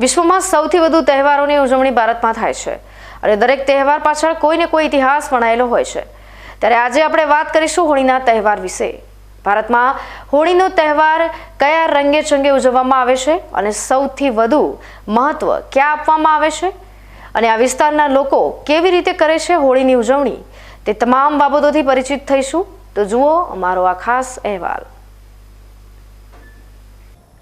વિશ્વમાં સૌથી વધુ તહેવારોની ઉજવણી ભારતમાં થાય છે અને દરેક તહેવાર પાછળ કોઈને કોઈ ઇતિહાસ વણાયેલો હોય છે. ત્યારે આજે આપણે વાત કરીશું હોળીના તહેવાર વિશે. ભારતમાં હોળીનો તહેવાર કયા રંગે ચંગે ઉજવવામાં આવે છે અને સૌથી વધુ મહત્વ ક્યાં આપવામાં આવે છે? અને આ વિસ્તારના લોકો કેવી રીતે કરે છે હોળીની ઉજવણી? તે તમામ બાબતોથી પરિચિત થઈશું. તો જુઓ અમારો આ ખાસ અહેવાલ.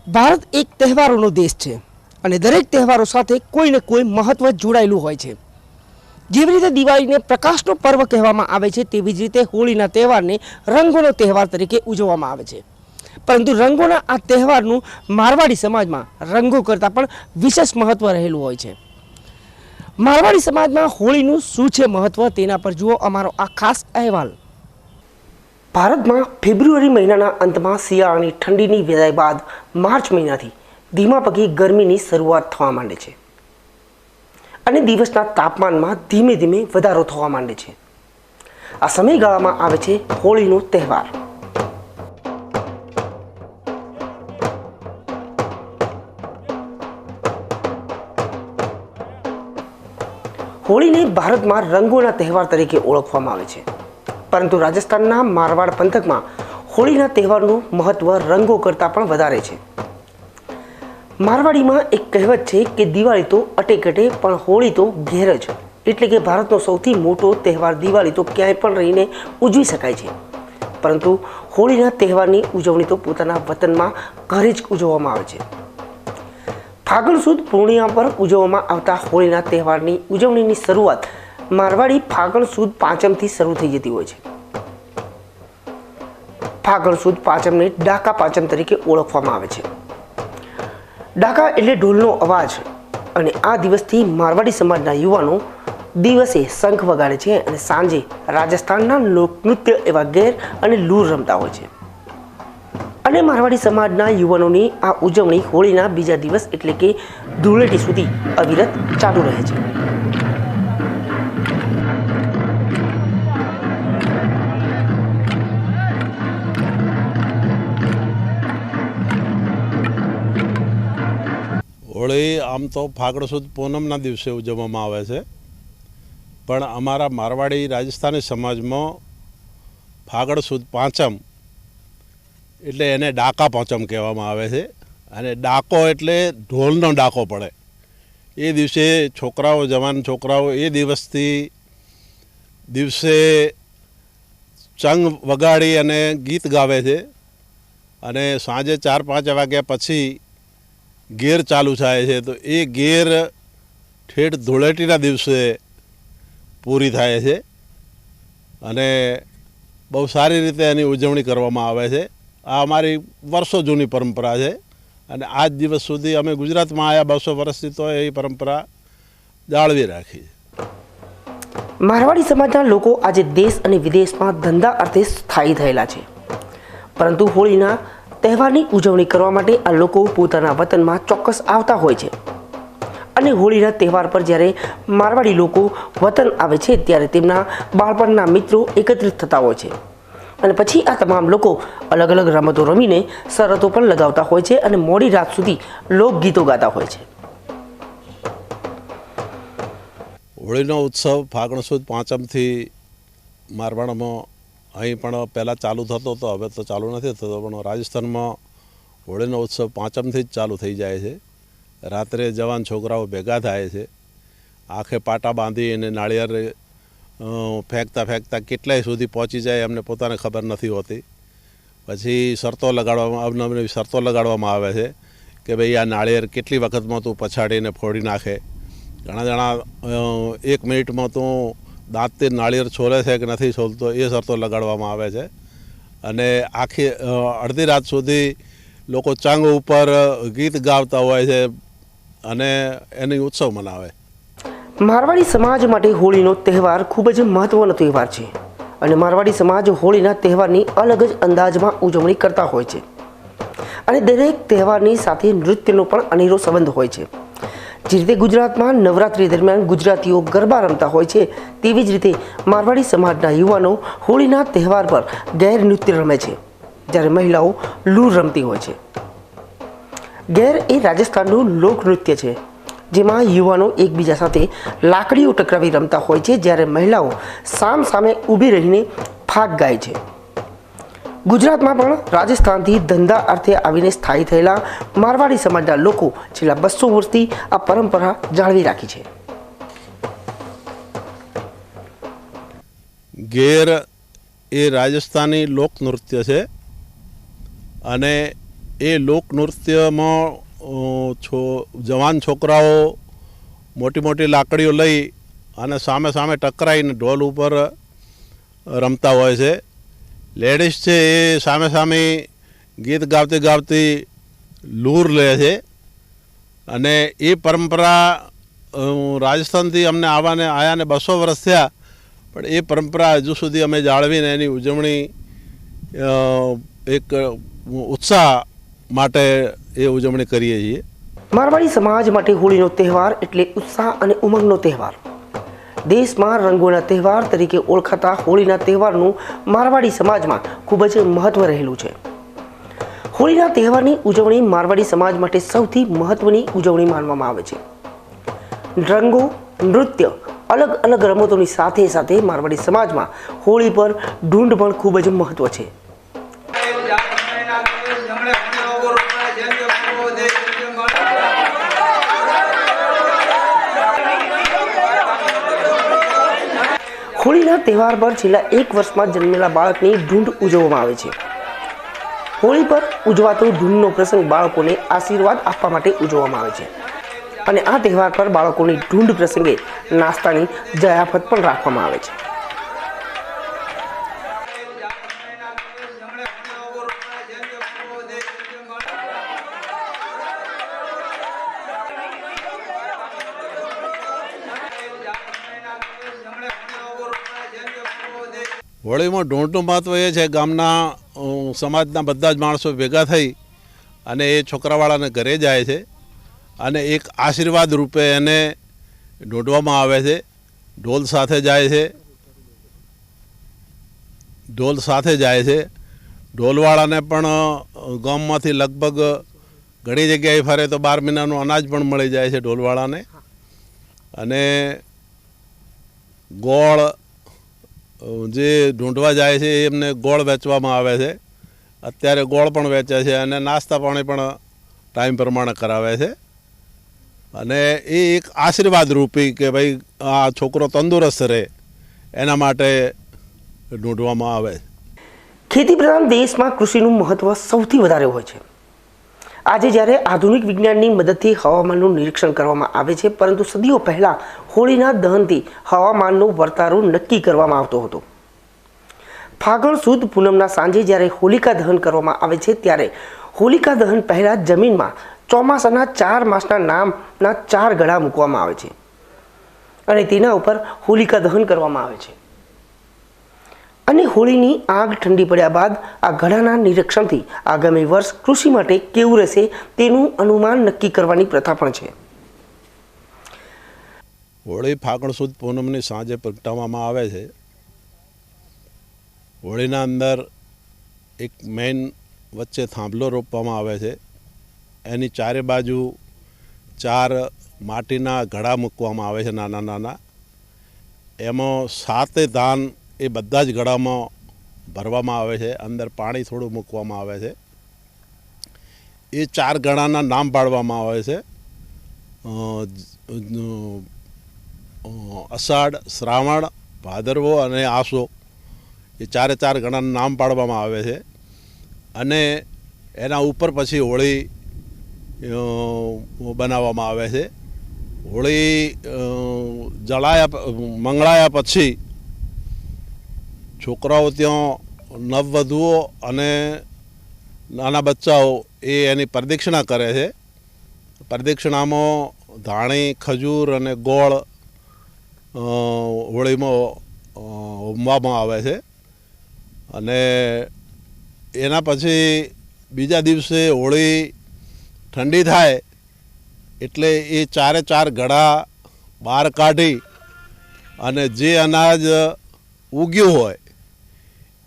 ભારત એક તહેવારોનો દેશ છે. અને દરેક તહેવારો સાથે કોઈને કોઈ મહત્વ જોડાયેલું હોય છે. જેવી રીતે દિવાળીને પ્રકાશનો પર્વ કહેવામાં આવે છે, તેવી જ રીતે હોળીના તહેવારને રંગોનો તહેવાર તરીકે ઉજવવામાં આવે છે. પરંતુ રંગોના આ તહેવારનું મારવાડી સમાજમાં રંગો કરતાં પણ વિશેષ મહત્વ રહેલું હોય છે. મારવાડી સમાજમાં હોળીનું શું છે મહત્વ તેના પર જુઓ અમારો આ ખાસ અહેવાલ. ભારતમાં ફેબ્રુઆરી મહિનાના અંતમાં શિયાળાની ઠંડીની વિદાય બાદ માર્ચ મહિનાથી ધીમા પગી ગરમીની શરૂઆત થવા માંડે છે. અને દિવસના તાપમાનમાં ધીમે ધીમે વધારો થવા માંડે છે. આ સમયગાળામાં આવે છે હોળીનો તહેવાર. હોળીને ભારતમાં રંગોના તહેવાર તરીકે ઓળખવામાં આવે છે. પરંતુ રાજસ્થાનના મારવાડ પંથકમાં હોળીના તહેવારનું મહત્વ રંગો કરતાં પણ વધારે છે. મારવાડીમાં એક કહેવત છે કે દિવાળી તો અટેકટે પણ હોળી તો ઘેર જ. એટલે કે ભારતનો સૌથી મોટો તહેવાર દિવાળી તો ક્યાંય પણ રહીને ઉજવી શકાય છે. પરંતુ હોળીના તહેવારની ઉજવણી તો પોતાના વતનમાં ઘરે જ ઉજવવામાં આવે છે. ફાગણ સુદ પૂર્ણિમા પર ઉજવવામાં આવતા હોળીના તહેવારની ઉજવણીની શરૂઆત મારવાડી ફાગણ સુદ પાંચમથી શરૂ થઈ જતી હોય છે. ફાગણ સુદ પાંચમને ડાકા પાંચમ તરીકે ઓળખવામાં આવે છે. ડાકા એટલે ઢોલનો અવાજ. અને આ દિવસથી મારવાડી સમાજના યુવાનો દિવસે શંખ વગાડે છે અને સાંજે રાજસ્થાનના લોકનૃત્ય એવા ગેર અને લૂર રમતા હોય છે. અને મારવાડી સમાજના યુવાનોની આ ઉજવણી હોળીના બીજા દિવસ એટલે કે ધૂળેટી સુધી અવિરત ચાલુ રહે છે. હોળી આમ તો ફાગણ સુદ પૂનમના દિવસે ઉજવવામાં આવે છે. પણ અમારા મારવાડી રાજસ્થાની સમાજમાં ફાગણ સુદ પાંચમ એટલે એને ડાકા પાંચમ કહેવામાં આવે છે. અને ડાકો એટલે ઢોલનો ડાકો પડે. એ દિવસે છોકરાઓ, જવાન છોકરાઓ એ દિવસથી દિવસે ચંગ વગાડી અને ગીત ગાવે છે. અને સાંજે ચાર પાંચ વાગ્યા પછી ગેર ચાલુ થાય છે, તો એ ગેર ઠેઠ ધૂળેટીના દિવસે પૂરી થાય છે અને બહુ સારી રીતે એની ઉજવણી કરવામાં આવે છે. આ અમારી વર્ષો જૂની પરંપરા છે અને આજ દિવસ સુધી અમે ગુજરાતમાં આવ્યા બસો વર્ષથી તો એ પરંપરા જાળવી રાખી છે. મારવાડી સમાજના લોકો આજે દેશ અને વિદેશમાં ધંધા અર્થે સ્થાયી થયેલા છે. પરંતુ હોળીના તહેવારની ઉજવણી કરવા માટે આ લોકો પોતાના વતનમાં ચોક્કસ આવતા હોય છે. અને હોળીના તહેવાર પર જ્યારે મારવાડી લોકો વતન આવે છે, ત્યારે તેમના બાળપણના મિત્રો એકત્રિત થતા હોય છે. અને પછી આ તમામ લોકો અલગ અલગ રમતો રમીને શરતો પણ લગાવતા હોય છે અને મોડી રાત સુધી લોકગીતો ગાતા હોય છે. હોળીનો ઉત્સવ ફાગણ સુદ પાંચમથી મારવાડમાં અહીં પણ પહેલાં ચાલુ થતો હતો, હવે તો ચાલુ નથી થતો, પણ રાજસ્થાનમાં હોળીનો ઉત્સવ પાંચમથી જ ચાલુ થઈ જાય છે. રાત્રે જવાન છોકરાઓ ભેગા થાય છે. આંખે પાટા બાંધી અને નાળિયેર ફેંકતા ફેંકતા કેટલાય સુધી પહોંચી જાય એમને પોતાને ખબર નથી હોતી. પછી શરતો લગાડવામાં અવનવી શરતો લગાડવામાં આવે છે કે ભાઈ આ નાળિયેર કેટલી વખતમાં તું પછાડીને ફોડી નાખે. ઘણા જણા એક મિનિટમાં તું દાંતથી નાળિયેર છોલે છે કે નથી છોલતો એ શરતો લગાડવામાં આવે છે. અને આખી અડધી રાત સુધી લોકો ચાંગ ઉપર ગીત ગાવતા હોય છે અને એની ઉત્સવ મનાવે. મારવાડી સમાજ માટે હોળીનો તહેવાર ખૂબ જ મહત્વનો તહેવાર છે અને મારવાડી સમાજ હોળીના તહેવારની અલગ જ અંદાજમાં ઉજવણી કરતા હોય છે. અને દરેક તહેવારની સાથે નૃત્યનો પણ અનેરો સંબંધ હોય છે. જે રીતે ગુજરાતમાં નવરાત્રી દરમિયાન ગુજરાતીઓ ગરબા રમતા હોય છે. તેવી જ રીતે મારવાડી સમાજના યુવાનો હોળીના તહેવાર પર ગેર નૃત્ય રમે છે, જ્યારે મહિલાઓ લૂર રમતી હોય છે. ગેર એ રાજસ્થાનનું લોકનૃત્ય છે, જેમાં યુવાનો એકબીજા સાથે લાકડીઓ ટકરાવી રમતા હોય છે, જ્યારે મહિલાઓ સામ સામે ઊભી રહીને ફાગ ગાય છે. ગુજરાતમાં પણ રાજસ્થાનથી ધંધા અર્થે આવીને સ્થાયી થયેલા મારવાડી સમાજના લોકો છેલ્લા બસો વર્ષથી આ પરંપરા જાળવી રાખી છે. ગેર એ રાજસ્થાની લોકનૃત્ય છે અને એ લોકનૃત્યમાં છો, જવાન છોકરાઓ મોટી મોટી લાકડીઓ લઈ અને સામે સામે ટકરાઈને ઢોલ ઉપર રમતા હોય છે. લેડીઝ છે એ સામે સામે ગીત ગાવતી ગાવતી લૂર લે છે. અને એ પરંપરા રાજસ્થાનથી અમને આવવાને, આયાને બસો વર્ષ થયા, પણ એ પરંપરા હજુ સુધી અમે જાળવીને એની ઉજવણી એક ઉત્સાહ માટે એ ઉજવણી કરીએ છીએ. મારવાડી સમાજ માટે હોળીનો તહેવાર એટલે ઉત્સાહ અને ઉમંગનો તહેવાર. દેશમાં રંગોના તહેવાર તરીકે ઓળખાતા હોળીના તહેવારનું મારવાડી સમાજમાં ખૂબ જ મહત્વ રહેલું છે. હોળીના તહેવારની ઉજવણી મારવાડી સમાજ માટે સૌથી મહત્વની ઉજવણી માનવામાં આવે છે. રંગો, નૃત્ય અલગ અલગ રમતોની સાથે સાથે મારવાડી સમાજમાં હોળી પર ઢૂંઢ પણ ખૂબ જ મહત્વ છે. હોળીના તહેવાર પર છેલ્લા એક વર્ષમાં જન્મેલા બાળકની ઢૂંઢ ઉજવવામાં આવે છે. હોળી પર ઉજવાતો ઢૂંઢનો પ્રસંગ બાળકોને આશીર્વાદ આપવા માટે ઉજવવામાં આવે છે. અને આ તહેવાર પર બાળકોની ઢૂંઢ પ્રસંગે નાસ્તાની જયાફત પણ રાખવામાં આવે છે. હોળીમાં ઢોંઢનું મહત્વ એ છે, ગામના સમાજના બધા જ માણસો ભેગા થઈ અને એ છોકરાવાળાને ઘરે જાય છે અને એક આશીર્વાદ રૂપે એને ઢોંઢવામાં આવે છે. ઢોલ સાથે જાય છે. ઢોલ સાથે જાય છે. ઢોલવાળાને પણ ગામમાંથી લગભગ ઘણી જગ્યાએ ફરે તો બાર મહિનાનું અનાજ પણ મળી જાય છે ઢોલવાળાને. અને ગોળ જે ઢૂંઢવા જાય છે એમને ગોળ વેચવામાં આવે છે. અત્યારે ગોળ પણ વેચે છે અને નાસ્તા પાણી પણ ટાઈમ પ્રમાણે કરાવે છે. અને એ એક આશીર્વાદ રૂપી કે ભાઈ આ છોકરો તંદુરસ્ત રહે, એના માટે ઢૂંઢવામાં આવે છે. ખેતી પ્રધાન દેશમાં કૃષિનું મહત્વ સૌથી વધારે હોય છે. આજે જ્યારે આધુનિક વિજ્ઞાનની મદદથી હવામાનનું નિરીક્ષણ કરવામાં આવે છે, પરંતુ સદીઓ પહેલાં હોળીના દહનથી હવામાનનું વર્તારો નક્કી કરવામાં આવતો હતો. ફાગણ સુદ પૂનમના સાંજે જ્યારે હોલિકા દહન કરવામાં આવે છે ત્યારે હોલિકા દહન પહેલાં જમીનમાં ચોમાસાના ચાર માસના નામના ચાર ગળા મૂકવામાં આવે છે અને તેના ઉપર હોલિકા દહન કરવામાં આવે છે. અને હોળીની આગ ઠંડી પડ્યા બાદ આ ઘડાના નિરીક્ષણથી આગામી વર્ષ કૃષિ માટે કેવું રહેશે તેનું અનુમાન નક્કી કરવાની પ્રથા પણ છે. હોળી ફાગણ સુદ પૂનમની સાંજે પ્રગટાવવામાં આવે છે. હોળીના અંદર એક મેઇન વચ્ચે થાંભલો રોપવામાં આવે છે. એની ચારે બાજુ ચાર માટીના ઘડા મૂકવામાં આવે છે નાના નાના. એમાં સાતે ધાન એ બધા જ ઘડામાં ભરવામાં આવે છે. અંદર પાણી થોડું મૂકવામાં આવે છે. એ ચાર ગણાના નામ પાડવામાં આવે છે. અષાઢ, શ્રાવણ, ભાદરવો અને આસો એ ચારે ચાર ગણાનું નામ પાડવામાં આવે છે. અને એના ઉપર પછી હોળી બનાવવામાં આવે છે. હોળી જળાયા મંગળાયા પછી છોકરાઓ ત્યાં નવવધુઓ અને નાના બચ્ચાઓ એ એની પ્રદક્ષિણા કરે છે. પ્રદક્ષિણામાં ધાણી, ખજૂર અને ગોળ હોળીમાં હોમવામાં આવે છે. અને એના પછી બીજા દિવસે હોળી ઠંડી થાય એટલે એ ચારે ચાર ઘડા બહાર કાઢી અને જે અનાજ ઉગ્યું હોય,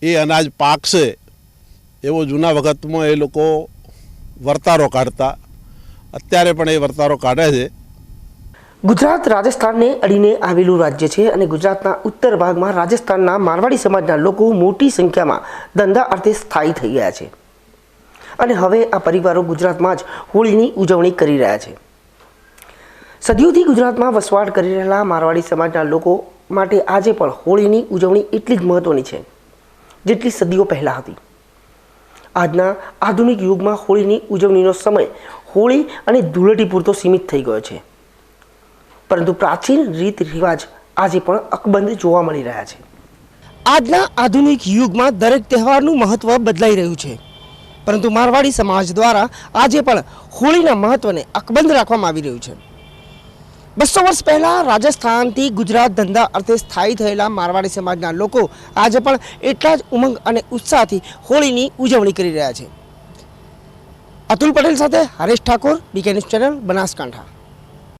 એ અનાજ પાકશે. એવો જૂના વખતમાં એ લોકો વર્તારો કાઢતા. અત્યારે પણ એ વર્તારો કાઢે છે. ગુજરાત રાજસ્થાનને અડીને આવેલું રાજ્ય છે અને ગુજરાતના ઉત્તર ભાગમાં રાજસ્થાનના મારવાડી સમાજના લોકો મોટી સંખ્યામાં ધંધા અર્થે સ્થાયી થઈ ગયા છે. અને હવે આ પરિવારો ગુજરાતમાં જ હોળીની ઉજવણી કરી રહ્યા છે. સદીઓથી ગુજરાતમાં વસવાટ કરી રહેલા મારવાડી સમાજના લોકો માટે આજે પણ હોળીની ઉજવણી એટલી જ મહત્વની છે, જેટલી સદીઓ પહેલાં હતી. આજના આધુનિક યુગમાં હોળીની ઉજવણીનો સમય હોળી અને ધૂળેટી પૂરતો સીમિત થઈ ગયો છે. પરંતુ પ્રાચીન રીત રિવાજ આજે પણ અકબંધ જોવા મળી રહ્યા છે. આજના આધુનિક યુગમાં દરેક તહેવારનું મહત્વ બદલાઈ રહ્યું છે. પરંતુ મારવાડી સમાજ દ્વારા આજે પણ હોળીના મહત્વને અકબંધ રાખવામાં આવી રહ્યું છે. બસો વર્ષ પહેલાં રાજસ્થાનથી ગુજરાત ધંધા અર્થે સ્થાયી થયેલા મારવાડી સમાજના લોકો આજે પણ એટલા જ ઉમંગ અને ઉત્સાહથી હોળીની ઉજવણી કરી રહ્યા છે. અતુલ પટેલ સાથે Haresh Thakor BK news channel Banaskantha.